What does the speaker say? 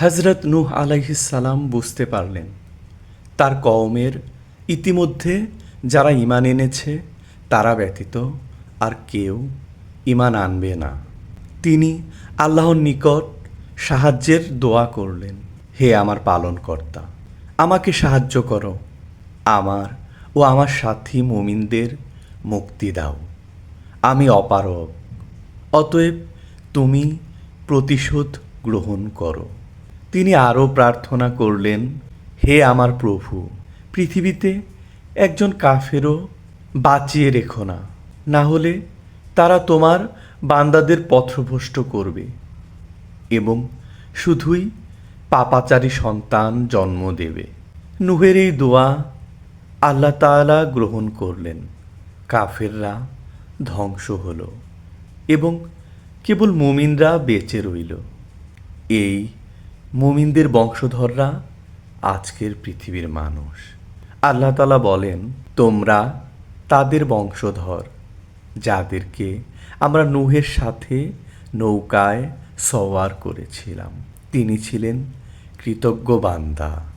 হজরত নূহ আলাইহিসালাম বুঝতে পারলেন, তার কওমের ইতিমধ্যে যারা ইমান এনেছে, তারা ব্যতীত আর কেউ ইমান আনবে না। তিনি আল্লাহর নিকট সাহায্যের দোয়া করলেন, হে আমার পালনকর্তা, আমাকে সাহায্য করো। আমার ও আমার সাথী মুমিনদের মুক্তি দাও। আমি অপারগ, অতএব তুমি প্রতিশোধ গ্রহণ করো। তিনি আরও প্রার্থনা করলেন, হে আমার প্রভু, পৃথিবীতে একজন কাফেরও বাঁচিয়ে রেখো না। না হলে তারা তোমার বান্দাদের পথভ্রষ্ট করবে এবং শুধুই পাপাচারী সন্তান জন্ম দেবে। নুহের এই দোয়া আল্লাহ তাআলা গ্রহণ করলেন। কাফেররা ধ্বংস হল এবং কেবল মুমিনরা বেঁচে রইল। এই মুমিনদের বংশধররা আজকের পৃথিবীর মানুষ। আল্লাহ তালা বলেন, তোমরা তাদের বংশধর, যাদেরকে আমরা নুহের সাথে নৌকায় সওয়ার করেছিলাম। তিনি ছিলেন কৃতজ্ঞ বান্দা।